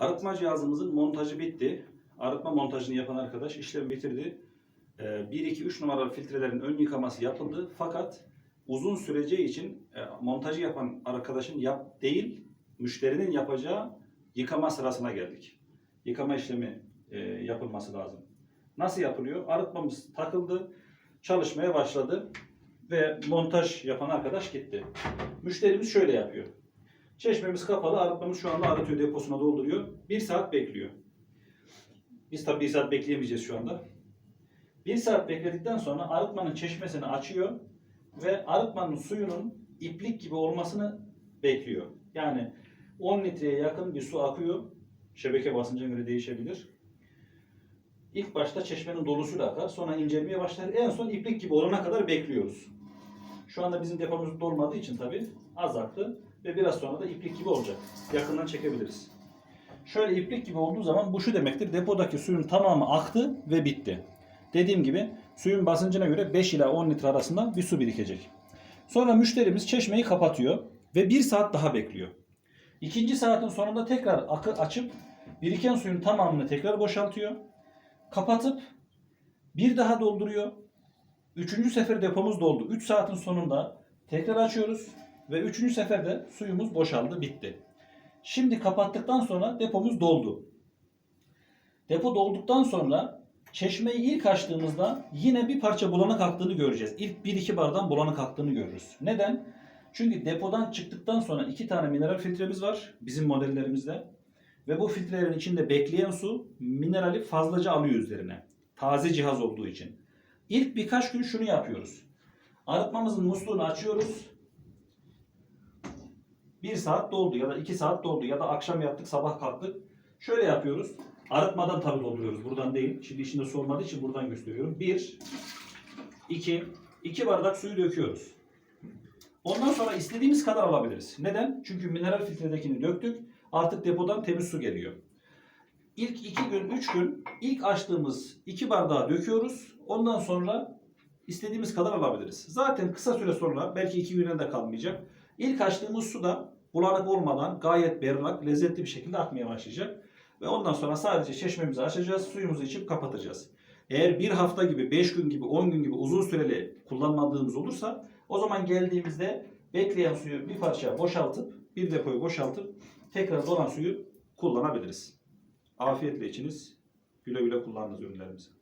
Arıtma cihazımızın montajı bitti. Arıtma montajını yapan arkadaş işlemi bitirdi. 1-2-3 numaralı filtrelerin ön yıkaması yapıldı. Fakat uzun süreceği için e, montajı yapan arkadaşın yap değil, müşterinin yapacağı yıkama sırasına geldik. Yıkama işlemi e, yapılması lazım. Nasıl yapılıyor? Arıtmamız takıldı, çalışmaya başladı ve montaj yapan arkadaş gitti. Müşterimiz şöyle yapıyor. Çeşmemiz kapalı, arıtmamız şu anda arıtıyor deposuna dolduruyor. Bir saat bekliyor. Biz tabii bir saat bekleyemeyeceğiz şu anda. Bir saat bekledikten sonra arıtmanın çeşmesini açıyor ve arıtmanın suyunun iplik gibi olmasını bekliyor. Yani 10 litreye yakın bir su akıyor. Şebeke basıncına göre değişebilir. İlk başta çeşmenin dolusuyla akar. Sonra incelmeye başlar. En son iplik gibi olana kadar bekliyoruz. Şu anda bizim depomuz dolmadığı için tabii az aktı. Ve biraz sonra da iplik gibi olacak. Yakından çekebiliriz. Şöyle iplik gibi olduğu zaman bu şu demektir. Depodaki suyun tamamı aktı ve bitti. Dediğim gibi suyun basıncına göre 5 ila 10 litre arasında bir su birikecek. Sonra müşterimiz çeşmeyi kapatıyor ve 1 saat daha bekliyor. İkinci saatin sonunda tekrar akı açıp biriken suyun tamamını tekrar boşaltıyor. Kapatıp bir daha dolduruyor. Üçüncü sefer depomuz doldu. 3 saatin sonunda tekrar açıyoruz ve üçüncü seferde suyumuz boşaldı, bitti. Şimdi kapattıktan sonra depomuz doldu. Depo dolduktan sonra çeşmeyi ilk açtığımızda yine bir parça bulanık aktığını göreceğiz. İlk 1-2 bardan bulanık aktığını görürüz. Neden? Çünkü depodan çıktıktan sonra iki tane mineral filtremiz var bizim modellerimizde. Ve bu filtrelerin içinde bekleyen su minerali fazlaca alıyor üzerine. Taze cihaz olduğu için. İlk birkaç gün şunu yapıyoruz. Arıtmamızın musluğunu açıyoruz. Bir saat doldu ya da iki saat doldu ya da akşam yaptık sabah kalktık. Şöyle yapıyoruz. Arıtmadan tabii dolduruyoruz. Buradan değil. Şimdi içinde su olmadığı için buradan gösteriyorum. Bir, iki, iki bardak suyu döküyoruz. Ondan sonra istediğimiz kadar alabiliriz. Neden? Çünkü mineral filtredekini döktük. Artık depodan temiz su geliyor. İlk iki gün, üç gün ilk açtığımız iki bardağı döküyoruz. Ondan sonra istediğimiz kadar alabiliriz. Zaten kısa süre sonra belki iki güne de kalmayacak. İlk açtığımız su da bulanık olmadan gayet berrak, lezzetli bir şekilde akmaya başlayacak. Ve ondan sonra sadece çeşmemizi açacağız, suyumuzu içip kapatacağız. Eğer bir hafta gibi, beş gün gibi, on gün gibi uzun süreli kullanmadığımız olursa o zaman geldiğimizde bekleyen suyu bir parça boşaltıp, bir depoyu boşaltıp tekrar dolan suyu kullanabiliriz. Afiyetle içiniz, güle güle kullanınız ürünlerimizi.